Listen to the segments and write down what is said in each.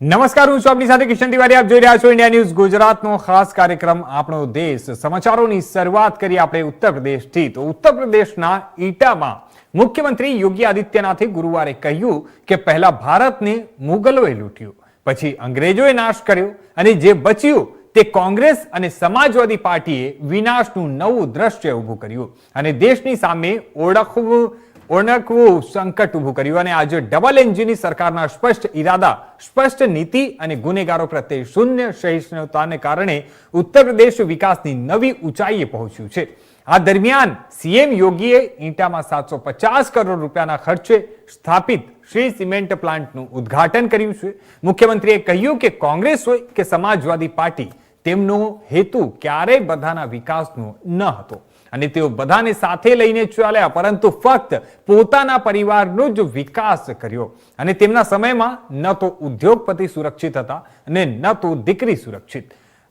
નમસ્કાર, હું છું આપની સાથે કિશન તિવારી. આપ જોઈ રહ્યા છો ઇન્ડિયા ન્યૂઝ ગુજરાતનો ખાસ કાર્યક્રમ, આપણો દેશ. સમાચારોની શરૂઆત કરી આપણે ઉત્તર પ્રદેશથી. તો ઉત્તર પ્રદેશના ઈટામાં મુખ્યમંત્રી યોગી આદિત્યનાથે ગુરુવારે કહ્યું કે પહેલા ભારતને મુગલોએ લૂંટ્યું, પછી અંગ્રેજોએ નાશ કર્યો અને જે બચ્યું તે કોંગ્રેસ અને સમાજવાદી પાર્ટીએ વિનાશનું નવું દ્રશ્ય ઊભું કર્યું. અને દેશની સામે ઓળખવું ઓળખવું સંકટ ઊભું કર્યું અને આજે ડબલ એન્જિનની સરકારના સ્પષ્ટ ઈરાદા, સ્પષ્ટ નીતિ અને ગુનેગારો પ્રત્યે શૂન્ય સહિષ્ણુતાને કારણે ઉત્તર પ્રદેશ વિકાસની નવી ઊંચાઈએ પહોંચ્યું છે. આ દરમિયાન સીએમ યોગીએ ઈંટામાં સાતસો પચાસ કરોડ રૂપિયાના ખર્ચે સ્થાપિત શ્રી સિમેન્ટ પ્લાન્ટનું ઉદ્ઘાટન કર્યું છે. મુખ્યમંત્રીએ કહ્યું કે કોંગ્રેસ હોય કે સમાજવાદી પાર્ટી, તેમનો હેતુ ક્યારેય બધાના વિકાસનો ન હતો. અને તેઓ બધાને સાથે લઈને ચાલ્યા, પરંતુ ફક્ત પોતાના પરિવારનો જ વિકાસ કર્યો. અને તેમના સમયમાં ન તો ઉદ્યોગપતિ સુરક્ષિત હતા અને ન તો દીકરી સુરક્ષિત.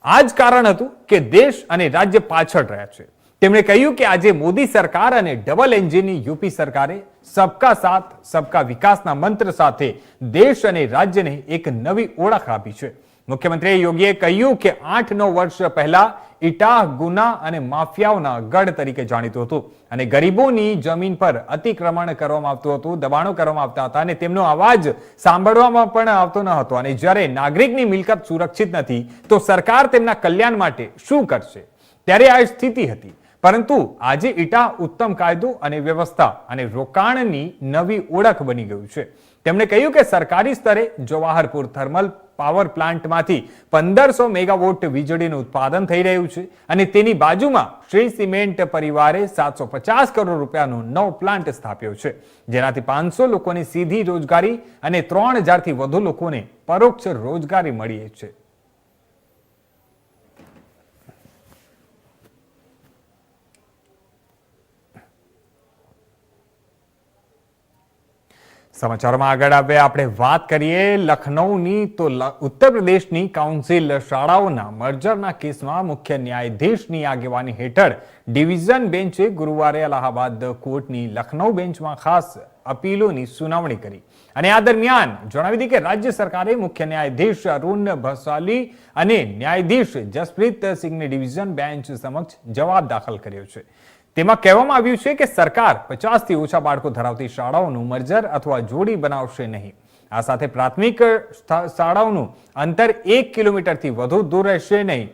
આ જ કારણ હતું કે દેશ અને રાજ્ય પાછળ રહ્યા છે. તેમણે કહ્યું કે આજે મોદી સરકાર અને ડબલ એન્જિનની યુપી સરકારે સબકા સાથ, સબકા વિકાસના મંત્ર સાથે દેશ અને રાજ્યને એક નવી ઓળખ આપી છે. મુખ્યમંત્રી યોગીએ કહ્યું કે આઠ નવ વર્ષ પહેલા ઇટાહ ગુના અને માફિયાઓના ગઢ તરીકે જાણીતું હતું અને ગરીબોની જમીન પર અતિક્રમણ કરવામાં આવતું હતું, દબાણો કરવામાં આવતા હતા અને તેમનો અવાજ સાંભળવામાં પણ આવતો ન હતો. અને જ્યારે નાગરિકની મિલકત સુરક્ષિત નથી, તો સરકાર તેમના કલ્યાણ માટે શું કરશે? ત્યારે આ સ્થિતિ હતી. પરંતુ આજે ઇટા ઉત્તમ કાયદો અને વ્યવસ્થા અને રોકાણની નવી ઓળખ બની ગયું છે. તેમણે કહ્યું કે સરકારી સ્તરે જવાહરપુર થર્મલ પાવર પ્લાન્ટમાંથી પંદરસો મેગાવોટ વીજળીનું ઉત્પાદન થઈ રહ્યું છે અને તેની બાજુમાં શ્રી સિમેન્ટ પરિવારે સાતસો પચાસ કરોડ રૂપિયાનો નવો પ્લાન્ટ સ્થાપ્યો છે, જેનાથી પાંચસો લોકોની સીધી રોજગારી અને ત્રણ હજારથી વધુ લોકોને પરોક્ષ રોજગારી મળી છે. સમાચારોમાં આગળ આવે આપણે વાત કરીએ લખનૌની તો ઉત્તર પ્રદેશની કાઉન્સિલ શાળાઓના મર્જરના કેસમાં મુખ્ય ન્યાયાધીશની આગેવાની હેઠળ ડિવિઝન બેન્ચે ગુરુવારે અલ્હાબાદ કોર્ટની લખનૌ બેન્ચમાં ખાસ અપીલોની સુનાવણી કરી. અને આ દરમિયાન જણાવી દીધું કે રાજ્ય સરકારે મુખ્ય ન્યાયાધીશ અરુણ ભસાલી અને ન્યાયાધીશ જસપ્રીત સિંહની ડિવિઝન બેન્ચ સમક્ષ જવાબ દાખલ કર્યો છે. તેમાં કહેવામાં આવ્યું છે કે સરકાર પચાસથી ઓછા બાળકો ધરાવતી શાળાઓનું મર્જર અથવા જોડી બનાવશે નહીં. આ સાથે પ્રાથમિક શાળાઓનું અંતર એક કિલોમીટરથી વધુ દૂર રહેશે નહીં.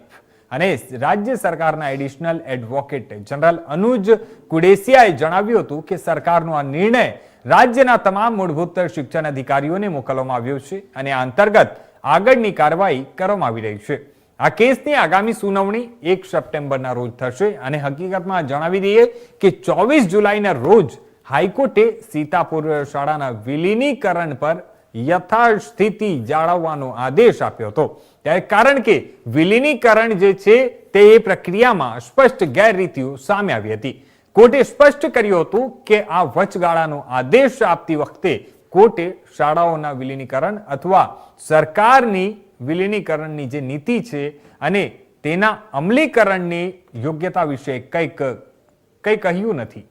અને રાજ્ય સરકારના એડિશનલ એડવોકેટ જનરલ અનુજ કુડેસિયાએ જણાવ્યું હતું કે સરકારનો આ નિર્ણય રાજ્યના તમામ મૂળભૂત શિક્ષણ અધિકારીઓને મોકલવામાં આવ્યો છે અને આ અંતર્ગત આગળની કાર્યવાહી કરવામાં આવી રહી છે. આ કેસની આગામી સુનાવણી એક સપ્ટેમ્બરના રોજ થશે અને હકીકતમાં જણાવી દઈએ કે ચોવીસ જુલાઈના રોજ હાઈકોર્ટે સીતાપુર શાળાના વિલીનીકરણ પર યથાસ્થિતિ જાળવવાનો આદેશ આપ્યો હતો. ત્યારે કારણ કે વિલીનીકરણ જે છે તે એ પ્રક્રિયામાં સ્પષ્ટ ગેરરીતિઓ સામે આવી હતી. કોર્ટે સ્પષ્ટ કર્યું હતું કે આ વચગાળાનો આદેશ આપતી વખતે કોર્ટે શાળાઓના વિલીનીકરણ અથવા સરકારની વિલીનીકરણની જે નીતિ છે અને તેના અમલીકરણની યોગ્યતા વિશે કંઈક કંઈ કહ્યું નથી.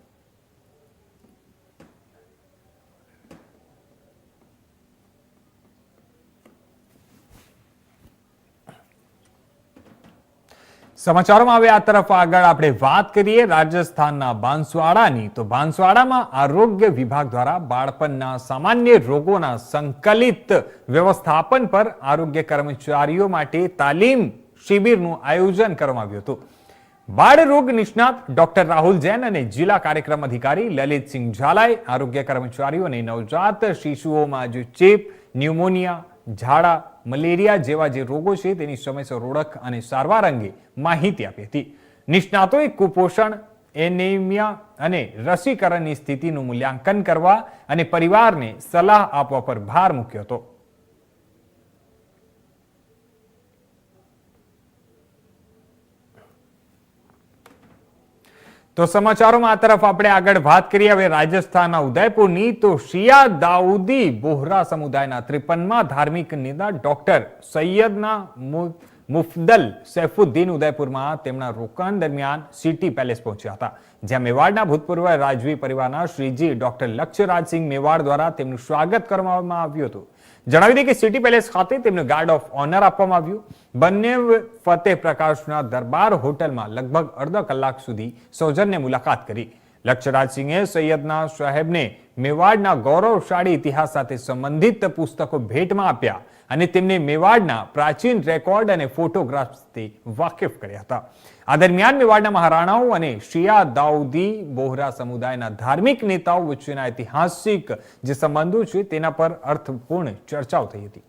સમાચારોમાં હવે આ તરફ આગળ આપણે વાત કરીએ રાજસ્થાનના બાંસવાડાની. તો બાંસવાડામાં આરોગ્ય વિભાગ દ્વારા બાળપણના સામાન્ય રોગોના સંકલિત વ્યવસ્થાપન પર આરોગ્ય કર્મચારીઓ માટે તાલીમ શિબિરનું આયોજન કરવામાં આવ્યું હતું. બાળ રોગ નિષ્ણાત ડોક્ટર રાહુલ જૈન અને જિલ્લા કાર્યક્રમ અધિકારી લલિતસિંહ ઝાલાએ આરોગ્ય કર્મચારીઓને નવજાત શિશુઓમાં જે ચેપ, ન્યુમોનિયા ઝાડા, મલેરિયા જેવા જે રોગો છે તેની સમયસર ઓળખ અને સારવાર અંગે માહિતી આપી હતી. નિષ્ણાતોએ કુપોષણ, એનેમિયા અને રસીકરણની સ્થિતિનું મૂલ્યાંકન કરવા અને પરિવારને સલાહ આપવા પર ભાર મૂક્યો હતો. તો સમાચારોમાં આ તરફ આપણે આગળ વાત કરીએ. હવે રાજસ્થાનના ઉદયપુરની તો શિયા દાઉદી બોહરા સમુદાયના ત્રિપનમાં ધાર્મિક નેતા ડોક્ટર સૈયદના મુફદલ સૈફુદ્દીન ઉદયપુરમાં તેમના રોકાણ દરમિયાન સિટી પેલેસ પહોંચ્યા હતા, જ્યાં મેવાડના ભૂતપૂર્વ રાજવી પરિવારના શ્રીજી ડોક્ટર લક્ષ્યરાજસિંહ મેવાડ દ્વારા તેમનું સ્વાગત કરવામાં આવ્યું હતું. જણાવી દઈએ કે સિટી પેલેસ ખાતે તેમને ગાર્ડ ઓફ ઓનર આપવામાં આવ્યું. બંને ફતેહ પ્રકાશના દરબાર હોટલમાં લગભગ અડધો કલાક સુધી સૌજન્ય મુલાકાત કરી. લક્ષરાજસિંહે સૈયદના સાહેબને મેવાડના ગૌરવશાળી ઇતિહાસ સાથે સંબંધિત પુસ્તકો ભેટમાં આપ્યા અને તેમને મેવાડના પ્રાચીન રેકોર્ડ અને ફોટોગ્રાફ્સથી વાકેફ કર્યા હતા. આ દરમિયાન મેવાડના મહારાણાઓ અને શિયા દાઉદી બોહરા સમુદાયના ધાર્મિક નેતાઓ વચ્ચેના ઐતિહાસિક જે સંબંધો છે તેના પર અર્થપૂર્ણ ચર્ચાઓ થઈ હતી.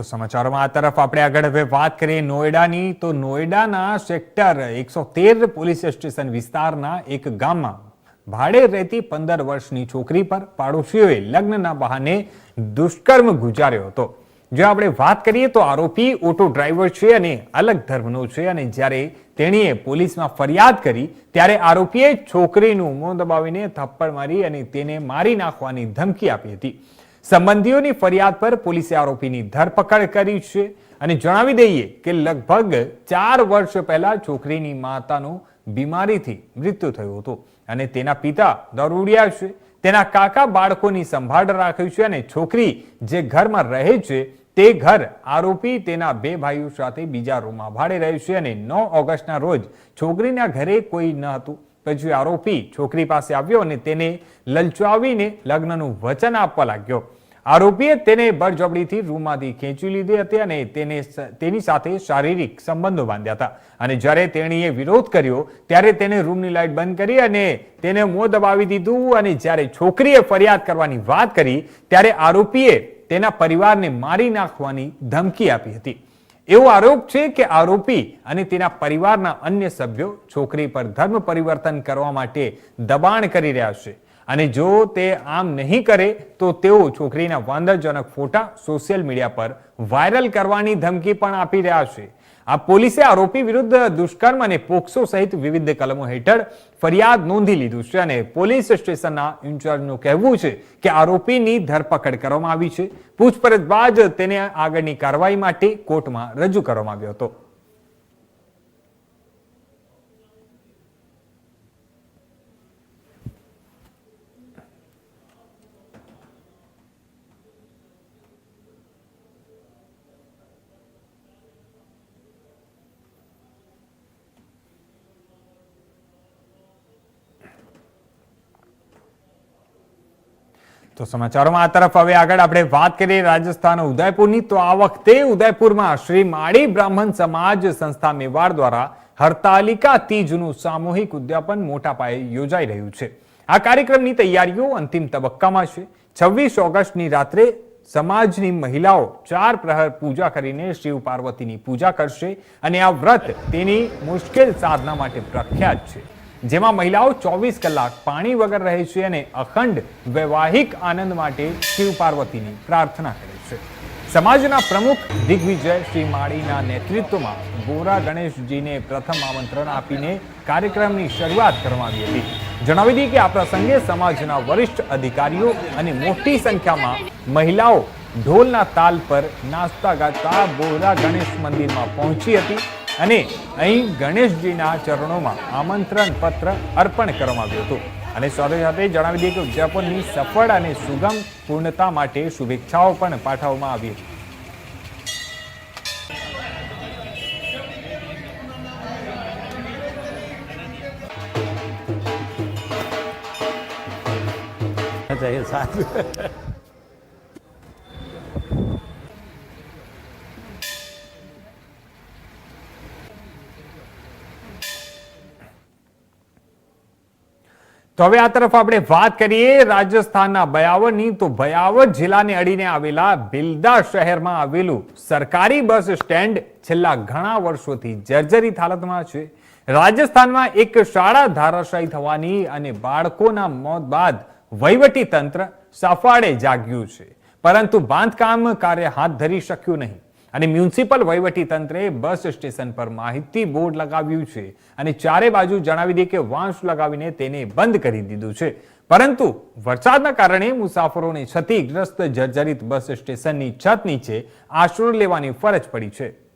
તો સમાચારોમાં આ તરફ આપણે આગળ હવે વાત કરીએ નોએડાની. તો નોએડાના સેક્ટર એકસો તેર પોલીસ સ્ટેશન વિસ્તારના એક ગામમાં ભાડે રહેતી પંદર વર્ષની છોકરી પર પાડોશીઓએ લગ્નના બહાને દુષ્કર્મ ગુજાર્યો હતો. જો આપણે વાત કરીએ તો આરોપી ઓટો ડ્રાઈવર છે અને અલગ ધર્મનો છે અને જ્યારે તેણીએ પોલીસમાં ફરિયાદ કરી ત્યારે આરોપીએ છોકરીનું મોં દબાવીને થપ્પડ મારી અને તેને મારી નાખવાની ધમકી આપી હતી. સંબંધીઓની ફરિયાદ પર પોલીસે આરોપીની ધરપકડ કરી છે. અને જણાવી દઈએ કે લગભગ ચાર વર્ષ પહેલા છોકરીની માતાનું બીમારીથી મૃત્યુ થયું હતું. અને તેના પિતા દરોડિયા છે. તેના કાકા બાળકોની સંભાળ રાખ્યું છે અને છોકરી જે ઘરમાં રહે છે તે ઘર આરોપી તેના બે ભાઈઓ સાથે બીજા રૂમમાં ભાડે રહ્યું છે. અને નવ ઓગસ્ટના રોજ છોકરીના ઘરે કોઈ ન હતું. પછી આરોપી છોકરી પાસે આવ્યો અને તેને લલચાવીને લગ્નનું વચન આપવા લાગ્યો. આરોપીએ તેને બળજબડીથી રૂમમાંથી ખેંચી લીધી હતી અને તેને તેની સાથે શારીરિક સંબંધો બાંધ્યા હતા. અને જ્યારે તેણીએ વિરોધ કર્યો, ત્યારે તેને રૂમની લાઇટ બંધ કરી અને તેને મોં દબાવી દીધું અને જ્યારે છોકરીએ ફરિયાદ કરવાની વાત કરી, ત્યારે આરોપીએ તેના પરિવારને મારી નાખવાની ધમકી આપી હતી. એવો આરોપ છે કે આરોપી અને તેના પરિવારના અન્ય સભ્યો છોકરી પર ધર્મ પરિવર્તન કરવા માટે દબાણ કરી રહ્યા છે. અને જો તે આમ નહીં કરે, તો તેઓ છોકરીના વાંધાજનક ફોટા સોશિયલ મીડિયા પર વાયરલ કરવાની ધમકી પણ આપી રહ્યા છે. આ પોલીસે આરોપી વિરુદ્ધ દુષ્કર્મ અને પોક્સો સહિત વિવિધ કલમો હેઠળ ફરિયાદ નોંધી લીધું છે અને પોલીસ સ્ટેશનના ઇન્ચાર્જનું કહેવું છે કે આરોપીની ધરપકડ કરવામાં આવી છે. પૂછપરછ બાદ તેને આગળની કાર્યવાહી માટે કોર્ટમાં રજૂ કરવામાં આવ્યો હતો. તો સમાચારોમાં આ તરફ હવે આગળ આપણે વાત કરીએ રાજસ્થાન ઉદયપુરની. તો આ વખતે ઉદયપુરમાં શ્રી માળી બ્રાહ્મણ સમાજ સંસ્થા મેવાડ દ્વારા હરતાલિકા તીજનું સામૂહિક ઉદ્યાપન મોટા પાયે યોજાઈ રહ્યું છે. આ કાર્યક્રમની તૈયારીઓ અંતિમ તબક્કામાં છે. છવ્વીસ ઓગસ્ટની રાત્રે સમાજની મહિલાઓ ચાર પ્રહર પૂજા કરીને શિવ પાર્વતીની પૂજા કરશે અને આ વ્રત તેની મુશ્કેલ સાધના માટે પ્રખ્યાત છે. જેમાં મહિલાઓ ચોવીસ કલાક પાણી વગર રહે છે અને અખંડ વૈવાહિક આનંદ માટે શિવ પાર્વતીની પ્રાર્થના કરે છે. સમાજના પ્રમુખ દિગ્વિજય શ્રી માળીના નેતૃત્વમાં ગોરા ગણેશજીને પ્રથમ આમંત્રણ આપીને કાર્યક્રમની શરૂઆત કરવામાં હતી. જણાવી દઈએ કે આ પ્રસંગે સમાજના વરિષ્ઠ અધિકારીઓ અને મોટી સંખ્યામાં મહિલાઓ ઢોલના તાલ પર નાસ્તા ગાતા બોરા ગણેશ મંદિરમાં પહોંચી હતી. અને અહીં ગણેશજીના ચરણોમાં આમંત્રણ પત્ર અર્પણ કરવામાં આવ્યું હતું અને સાથે સાથે જણાવી દઈએ કે ઉદયાપનની સફળ અને સુગમ પૂર્ણતા માટે શુભેચ્છાઓ પણ પાઠવવામાં આવી હતી चाहिए साथ તો હવે આ તરફ આપણે વાત કરીએ રાજસ્થાનના બયાવરની તો બયાવર જિલ્લાને અડીને આવેલા બિલદા શહેરમાં આવેલું સરકારી બસ સ્ટેન્ડ છેલ્લા ઘણા વર્ષોથી જર્જરિત હાલતમાં છે. રાજસ્થાનમાં એક શાળા ધારાશાહી થવાની અને બાળકોના મોત બાદ વહીવટી તંત્ર સફાળે જાગ્યું છે. પરંતુ બાંધકામ કાર્ય હાથ ધરી શક્યું નહીં. અને મ્યુનિસિપલ વહીવટી તંત્રે બસ સ્ટેશન પર માહિતી બોર્ડ લગાવ્યું છે. અને ચારે બાજુ જણાવી દે કે વાંસ લગાવીને તેને બંધ કરી દીધું છે. પરંતુ વરસાદના કારણે મુસાફરોને ક્ષતિગ્રસ્ત જર્જરિત બસ સ્ટેશનની છત નીચે આશરો લેવાની ફરજ પડી છે.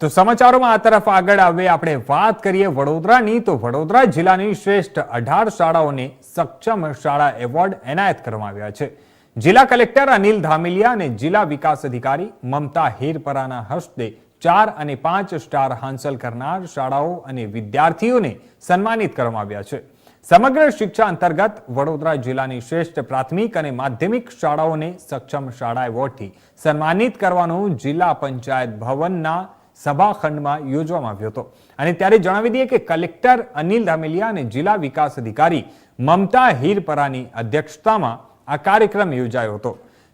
તો સમાચારોમાં આ તરફ આગળ આવે, આપણે વાત કરીએ વડોદરાની. તો વડોદરા જિલ્લાની શ્રેષ્ઠ અઢાર શાળાઓને સક્ષમ શાળા એવોર્ડ એનાયત કરવામાં આવ્યા છે. જિલ્લા કલેક્ટર અનિલ ધામેલિયા અને જિલ્લા વિકાસ અધિકારી મમતા હેરપરાના હસ્તે ચાર અને પાંચ સ્ટાર હાંસલ કરનાર શાળાઓ અને વિદ્યાર્થીઓને સન્માનિત કરવામાં આવ્યા છે. સમગ્ર શિક્ષા અંતર્ગત વડોદરા જિલ્લાની શ્રેષ્ઠ પ્રાથમિક અને માધ્યમિક શાળાઓને સક્ષમ શાળા એવોર્ડથી સન્માનિત કરવાનું જિલ્લા પંચાયત ભવનના સભાખંડમાં યોજવામાં આવ્યો હતો. અને ત્યારે જણાવી દઈએ કે કલેક્ટર અનિલ ધામેલિયા અને જિલ્લા વિકાસ અધિકારી મમતા હીરપરાની અધ્યક્ષતામાં આ કાર્યક્રમ યોજાયો હતો.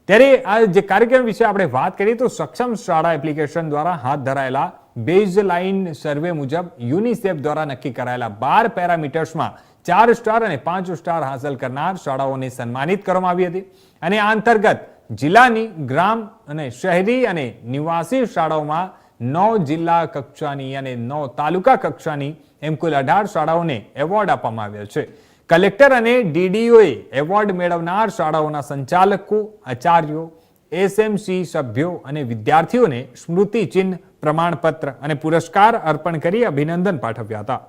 ત્યારે આ જે કાર્યક્રમ વિશે આપણે વાત કરીએ તો સક્ષમ શાળા એપ્લિકેશન દ્વારા હાથ ધરાયેલા બેઝ લાઇન સર્વે મુજબ યુનિસેફ દ્વારા નક્કી કરાયેલા બાર પેરામીટર્સમાં ચાર સ્ટાર અને પાંચ સ્ટાર હાંસલ કરનાર શાળાઓને સન્માનિત કરવામાં આવી હતી. અને આ અંતર્ગત જિલ્લાની ગ્રામ અને શહેરી અને નિવાસી શાળાઓમાં નવ જિલ્લા કક્ષાની અને નવ તાલુકા કક્ષાની એમ કુલ અઢાર શાળાઓને એવોર્ડ આપવામાં આવ્યા છે. કલેક્ટર અને ડીડીઓએ એવોર્ડ મેળવનાર શાળાઓના સંચાલકો, આચાર્યો, એસએમસી સભ્યો અને વિદ્યાર્થીઓને સ્મૃતિ ચિહ્ન, પ્રમાણપત્ર અને પુરસ્કાર અર્પણ કરી અભિનંદન પાઠવ્યા હતા.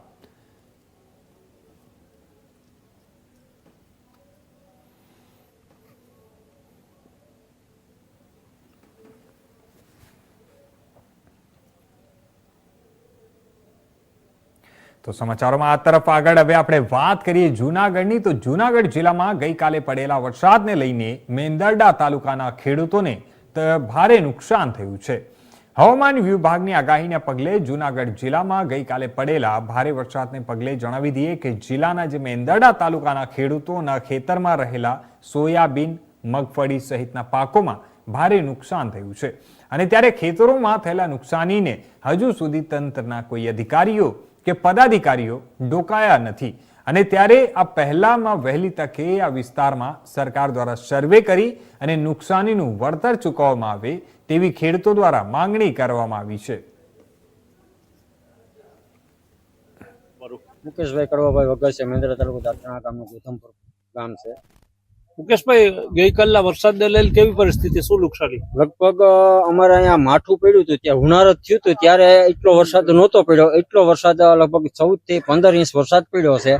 તો સમાચારોમાં આ તરફ આગળ હવે આપણે વાત કરીએ જૂનાગઢની. તો જૂનાગઢ જિલ્લામાં ગઈકાલે પડેલા વરસાદને લઈને મેંદરડા તાલુકાના ખેડૂતોને ભારે નુકસાન થયું છે. હવામાન વિભાગની આગાહીના પગલે જૂનાગઢ જિલ્લામાં ગઈકાલે પડેલા ભારે વરસાદને પગલે જણાવી દઈએ કે જિલ્લાના જે મેંદરડા તાલુકાના ખેડૂતોના ખેતરમાં રહેલા સોયાબીન, મગફળી સહિતના પાકોમાં ભારે નુકસાન થયું છે. અને ત્યારે ખેતરોમાં થયેલા નુકસાનીને હજુ સુધી તંત્રના કોઈ અધિકારીઓ કે પદાધિકારીઓ ડોકાયા નથી. અને ત્યારે આ પહેલામાં વહેલી તકે આ વિસ્તારમાં સરકાર દ્વારા સર્વે કરી અને નુકસાનીનું વળતર ચૂકવવામાં આવે તેવી ખેડૂતો દ્વારા માંગણી કરવામાં આવી છે. મુકેશભાઈ કડવાભાઈ છે, મહેન્દ્ર તાલુકો દાંતણા ગામનું ગોધમપુર ગામ છે. મુકેશભાઈ, ગઈકાલના વરસાદને લઈને કેવી પરિસ્થિતિ? શું નુકસાની? લગભગ અમારે અહીંયા માઠું પડ્યું હતું, ત્યાં જ થયું હતું, ત્યારે એટલો વરસાદ નહોતો પડ્યો. એટલો વરસાદ લગભગ ચૌદથી પંદર ઇંચ વરસાદ પડ્યો છે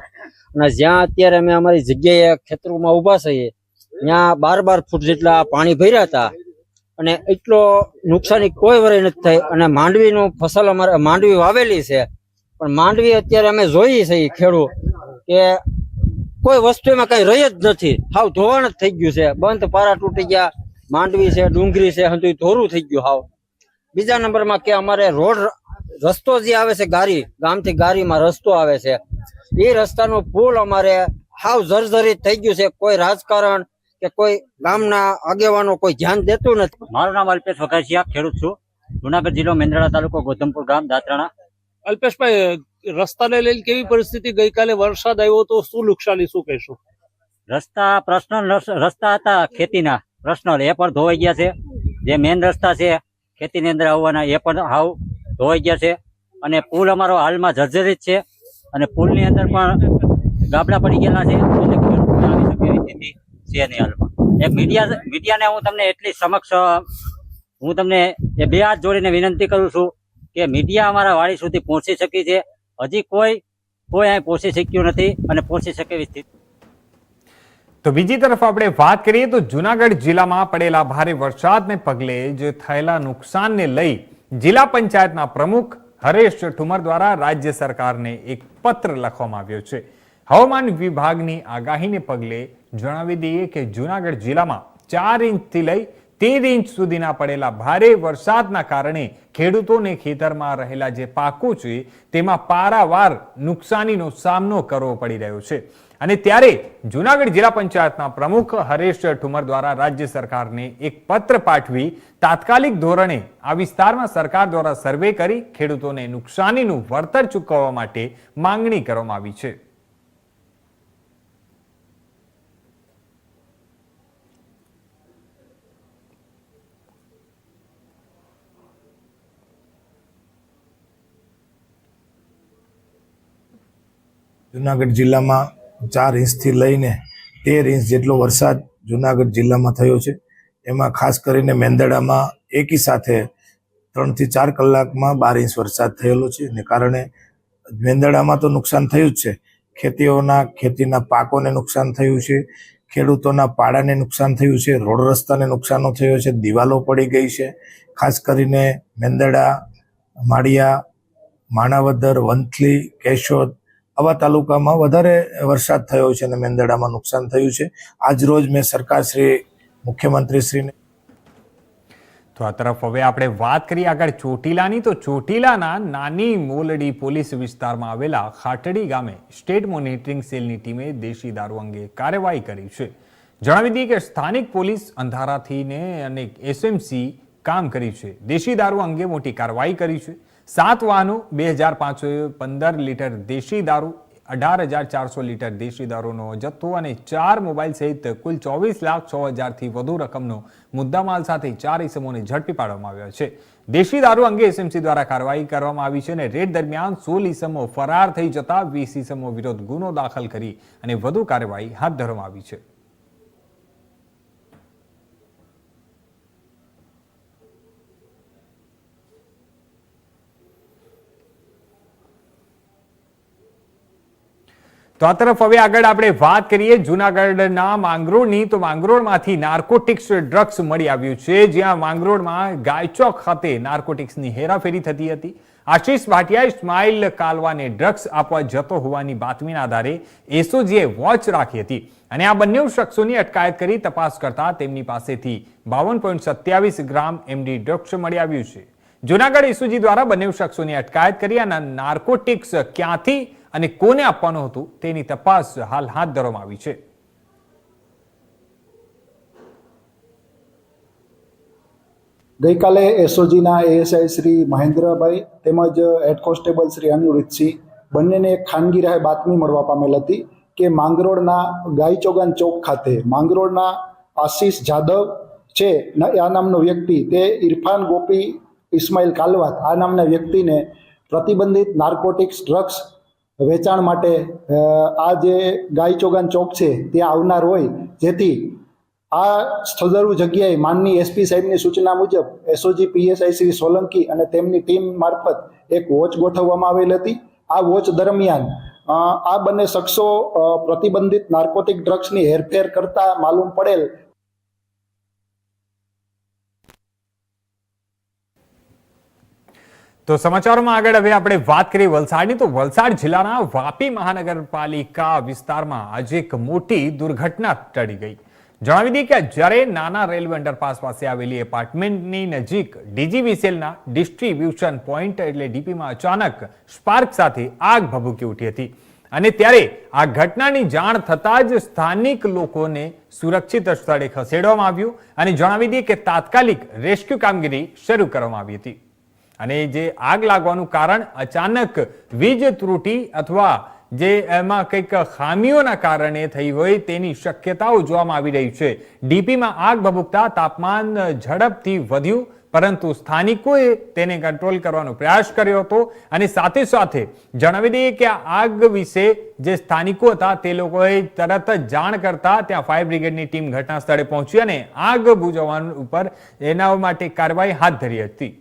અને જ્યાં અત્યારે અમે અમારી જગ્યાએ ખેતરોમાં ઊભા છીએ, ત્યાં બાર બાર ફૂટ જેટલા પાણી ભર્યા હતા. અને એટલો નુકસાની કોઈ વરે નથી થઈ. અને માંડવીનું ફસલ અમારે, માંડવી વાવેલી છે. પણ માંડવી અત્યારે અમે જોઈએ છીએ ખેડૂત કે કોઈ વસ્તુમાં કઈ રહી જ નથી. હાવ ધોવાણ જ થઈ ગયું છે. બંધ પારા તૂટી ગયા માંડવી છે ડુંગરી છે હજુ ધોરું થઈ ગયું હાવ. બીજા નંબરમાં કે અમારે રોડ રસ્તો જે આવે છે ગારી ગામથી ગારીમાં રસ્તો આવે છે. એ રસ્તાનો પુલ અમારે હાવ જર્જરિત થઈ ગયું છે. કોઈ રાજકારણ કે કોઈ ગામના આગેવાનો કોઈ ધ્યાન દેતું નથી. મારું નામ અલ્પેશ વઘાસિયા ખેડૂત છું. જુનાગઢ જિલ્લો મેંદરડા તાલુકો ગોધમપુર ગામ દાત્રાણા. અલ્પેશભાઈ રસ્તાને લઈને કેવી પરિસ્થિતિ? ગઈકાલે વરસાદ આવ્યો તો શું નુકસાની, શું કહેશો? રસ્તા પ્રશ્ન રસ્તા હતા ખેતીના પ્રશ્ન. એ પણ ધોવાઈ ગયા છે. જે મેન રસ્તા છે, ખેતીની અંદર આવવાના એ પણ હાવ ધોવાઈ ગયા છે. અને પુલ અમારો હાલમાં જર્જરિત છે. અને પુલની અંદર પણ ગાબડા પડી ગયેલા છે. આવી નહીં હાલમાં. એક મીડિયા, મીડિયાને હું તમને એટલી સમક્ષ, હું તમને એ બે હાથ જોડીને વિનંતી કરું છું કે મીડિયા અમારા વાડી સુધી પહોંચી શકી છે. હજી કોઈ કોઈ અહીં પહોંચી શક્યું નથી અને પહોંચી શકે એવી સ્થિતિ. તો બીજી તરફ આપણે વાત કરીએ તો જુનાગઢ જિલ્લામાં પડેલા ભારે વરસાદને પગલે જે થયેલા નુકસાનને લઈ જિલ્લા પંચાયતના પ્રમુખ હરેશ ઠુમર દ્વારા રાજ્ય સરકારને એક પત્ર લખવામાં આવ્યો છે. હવામાન વિભાગની આગાહીને પગલે જણાવી દઈએ કે જુનાગઢ જિલ્લામાં ચાર ઇંચથી લઈ તેર ઇંચ સુધીના પડેલા ભારે વરસાદના કારણે ખેડૂતોને ખેતરમાં રહેલા જે પાકો છે, તેમાં પારાવાર નુકસાનીનો સામનો કરવો પડી રહ્યો છે. અને ત્યારે જુનાગઢ જિલ્લા પંચાયતના પ્રમુખ હરેશ ઠુમર દ્વારા રાજ્ય સરકારને એક પત્ર પાઠવી તાત્કાલિક ધોરણે આ વિસ્તારમાં સરકાર દ્વારા સર્વે કરી ખેડૂતોને નુકસાનીનું વળતર ચૂકવવા માટે માંગણી કરવામાં આવી છે. જુનાગઢ જિલ્લામાં ચાર ઇંચથી લઈને તેર ઇંચ જેટલો વરસાદ જુનાગઢ જિલ્લામાં થયો છે. એમાં ખાસ કરીને મેંદડામાં એકી સાથે ત્રણથી ચાર કલાકમાં બાર ઇંચ વરસાદ થયેલો છે ને કારણે મેંદડામાં તો નુકસાન થયું જ છે. ખેતીઓના, ખેતીના પાકોને નુકસાન થયું છે, ખેડૂતોના પાડાને નુકસાન થયું છે, રોડ રસ્તાને નુકસાનો થયો છે, દિવાલો પડી ગઈ છે. ખાસ કરીને મેંદડા, માળિયા, માણાવદર, વંથલી, કેશોદ આવા તાલુકામાં વધારે વરસાદ થયો છે અને મેંદડામાં નુકસાન થયું છે. આજ રોજ મેં સરકાર શ્રી મુખ્યમંત્રી શ્રીને તો આ તરફ હવે આપણે વાત કરીએ આગળ ચોટીલાની. તો ચોટીલાના નાની મોલડી પોલીસ વિસ્તારમાં આવેલા ખાટડી ગામે સ્ટેટ મોનિટરિંગ સેલની ટીમે દેશી દારૂ અંગે કાર્યવાહી કરી છે. જણાવી દઈએ કે સ્થાનિક પોલીસ અંધારાથીને અને એસએમસી કામ કરી છે. દેશી દારૂ અંગે મોટી કાર્યવાહી કરી છે. સાત વાહનો બે હજાર પાંચસો પંદર લીટર દેશી દારૂ, અઢાર હજાર ચારસો લીટર દેશી દારૂનો જથ્થો અને ચાર મોબાઈલ સહિત કુલ ચોવીસ લાખ છ હજારથી વધુ રકમનો મુદ્દામાલ સાથે ચાર ઇસમોને ઝડપી પાડવામાં આવ્યો છે. દેશી દારૂ અંગે એસએમસી દ્વારા કાર્યવાહી કરવામાં આવી છે અને રેડ દરમિયાન સોળ ઇસમો ફરાર થઈ જતા વીસ ઇસમો વિરોધ ગુનો દાખલ કરી અને વધુ કાર્યવાહી હાથ ધરવામાં આવી છે. તો આ તરફ હવે આગળ આપણે વાત કરીએ જુનાગઢના માંગરોળની. તો માંગરોળમાંથી નાર્કોટિક્સ ડ્રગ્સ મળી આવ્યું છે. જ્યાં માંગરોળમાં ગાયચોક ખાતે નાર્કોટિક્સની હેરાફેરી થતી હતી. આશીષ ભાટિયા સ્માઇલ કાલવાને ડ્રગ્સ આપવા જતો હોવાની બાતમીના આધારે એસઓજીએ વોચ રાખી હતી. અને આ બંને શખ્સોની અટકાયત કરી તપાસ કરતા તેમની પાસેથી બાવન ગ્રામ એમડી ડ્રગ્સ મળી આવ્યું છે. જુનાગઢ એસઓજી દ્વારા બંને શખ્સોની અટકાયત કરી અને નાર્કોટિક્સ ક્યાંથી અને કોને આપવાનું હતું તેની તપાસ હાલ હાથ ધરવામાં આવી છે. ગઈકાલે એસઓજીના એએસઆઈ શ્રી મહેન્દ્રભાઈ તેમજ હેડ કોન્સ્ટેબલ શ્રી અનિરુદ્ધસિંહ બંનેને એક ખાનગી રાહે બાતમી મળવા પામેલ હતી કે માંગરોળના ગાયચોગાન ચોક ખાતે માંગરોળના આશીષ જાદવ છે આ નામનો વ્યક્તિ તે ઇરફાન ગોપી ઇસ્માઇલ કાલવાત આ નામના વ્યક્તિને પ્રતિબંધિત નાર્કોટિક્સ ડ્રગ્સ વેચાણ માટે આ જે ગાય ચોગાન ચોક છે ત્યાં આવનાર હોય, જેથી આ સ્થળદરુ જગ્યાએ માનની એસપી સાહેબની સૂચના મુજબ એસઓજી, પીએસઆઈ શ્રી સોલંકી અને તેમની ટીમ મારફત એક વોચ ગોઠવવામાં આવેલ હતી. આ વોચ દરમિયાન આ બંને શખ્સો પ્રતિબંધિત નાર્કોટિક ડ્રગ્સની હેરફેર કરતા માલુમ પડેલ તો સમાચારોમાં આગળ હવે આપણે વાત કરીએ વલસાડની. તો વલસાડ જિલ્લાના વાપી મહાનગરપાલિકા વિસ્તારમાં આજે એક મોટી દુર્ઘટના ટળી ગઈ. જણાવી દઈએ કે જ્યારે નાના રેલવે અંડરપાસ પાસે આવેલી એપાર્ટમેન્ટની નજીક ડીજીવીસીએલના ડિસ્ટ્રીબ્યુશન પોઈન્ટ એટલે ડીપીમાં અચાનક સ્પાર્ક સાથે આગ ભભૂકી ઉઠી હતી. અને ત્યારે આ ઘટનાની જાણ થતાં જ સ્થાનિક લોકોને સુરક્ષિત સ્થળે ખસેડવામાં આવ્યું. અને જણાવી દઈએ કે તાત્કાલિક રેસ્ક્યુ કામગીરી શરૂ કરવામાં આવી હતી. અને જે આગ લાગવાનું કારણ અચાનક વીજ ત્રુટી અથવા જે એમાં કંઈક ખામીઓના કારણે થઈ હોય તેની શક્યતાઓ જોવામાં આવી રહી છે. ડીપીમાં આગ ભભૂકતા તાપમાન ઝડપથી વધ્યું, પરંતુ સ્થાનિકોએ તેને કંટ્રોલ કરવાનો પ્રયાસ કર્યો હતો અને સાથે સાથે જણાવી દઈએ કે આ આગ વિશે જે સ્થાનિકો હતા તે લોકોએ તરત જ જાણ કરતા ત્યાં ફાયર બ્રિગેડની ટીમ ઘટના સ્થળે પહોંચી અને આગ બુઝાવવા ઉપર એના માટે કાર્યવાહી હાથ ધરી હતી.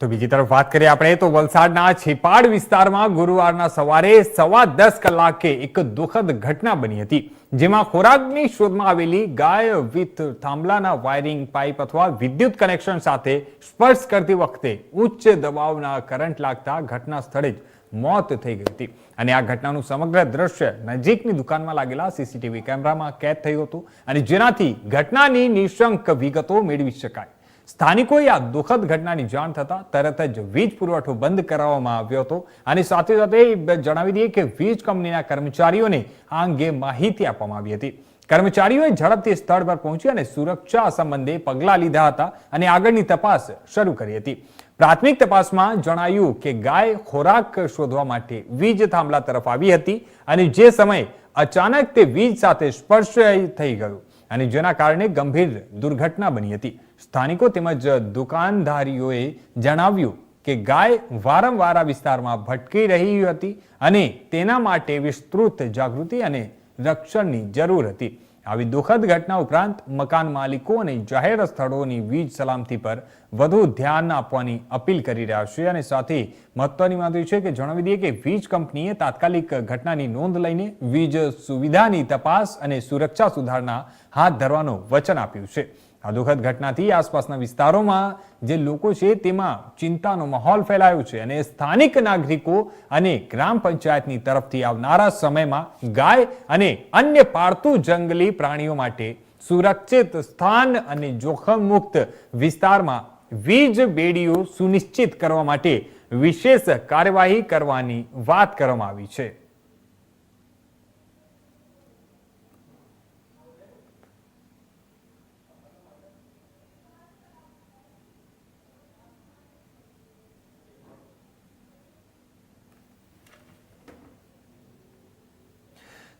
તો બીજી તરફ વાત કરીએ આપણે, તો વલસાડના છેપાડ વિસ્તારમાં ગુરુવારના સવારે સવા દસ કલાકે એક દુઃખદ ઘટના બની હતી, જેમાં ખોરાકની શોધમાં આવેલી ગાય વિથ થાંભલાના વાયરિંગ પાઇપ અથવા વિદ્યુત કનેક્શન સાથે સ્પર્શ કરતી વખતે ઉચ્ચ દબાવના કરંટ લાગતા ઘટના સ્થળે જ મોત થઈ ગઈ હતી. અને આ ઘટનાનું સમગ્ર દ્રશ્ય નજીકની દુકાનમાં લાગેલા સીસીટીવી કેમેરામાં કેદ થયું હતું અને જેનાથી ઘટનાની નિશંક વિગતો મેળવી શકાય. સ્થાનિકોએ આ દુઃખદ ઘટનાની જાણ થતા તરત જ વીજ પુરવઠો બંધ કરાવવામાં આવ્યો હતો. અને સાથે સાથે જણાવી દઈએ કે વીજ કંપનીના કર્મચારીઓને આ અંગે માહિતી આપવામાં આવી હતી. કર્મચારીઓએ ઝડપથી સ્થળ પર પહોંચી અને સુરક્ષા સંબંધે પગલાં લીધા હતા અને આગળની તપાસ શરૂ કરી હતી. પ્રાથમિક તપાસમાં જણાયું કે ગાય ખોરાક શોધવા માટે વીજ થાંભલા તરફ આવી હતી અને જે સમયે અચાનક તે વીજ સાથે સ્પર્શ થઈ ગયું અને જેના કારણે ગંભીર દુર્ઘટના બની હતી. સ્થાનિકો તેમજ દુકાનધારીઓએ જણાવ્યું કે ગાય વારંવાર આ વિસ્તારમાં ભટકી રહી હતી અને તેના માટે વિસ્તૃત જાગૃતિ અને રક્ષણની જરૂર હતી. આવી દુઃખદ ઘટના ઉપરાંત મકાન માલિકો અને જાહેર સ્થળોની વીજ સલામતી પર વધુ ધ્યાન આપવાની અપીલ કરી રહ્યા છે અને સાથે મહત્વની વાત એ છે કે જણાવી દઈએ કે વીજ કંપનીએ તાત્કાલિક ઘટનાની નોંધ લઈને વીજ સુવિધાની તપાસ અને સુરક્ષા સુધારણા હાથ ધરવાનું વચન આપ્યું છે. આ દુઃખદ ઘટનાથી આસપાસના વિસ્તારોમાં જે લોકો છે તેમાં ચિંતાનો માહોલ ફેલાયો છે અને સ્થાનિક નાગરિકો અને ગ્રામ પંચાયતની તરફથી આવનારા સમયમાં ગાય અને અન્ય પાળતુ જંગલી પ્રાણીઓ માટે સુરક્ષિત સ્થાન અને જોખમ મુક્ત વિસ્તારમાં વીજ બેડીઓ સુનિશ્ચિત કરવા માટે વિશેષ કાર્યવાહી કરવાની વાત કરવામાં આવી છે.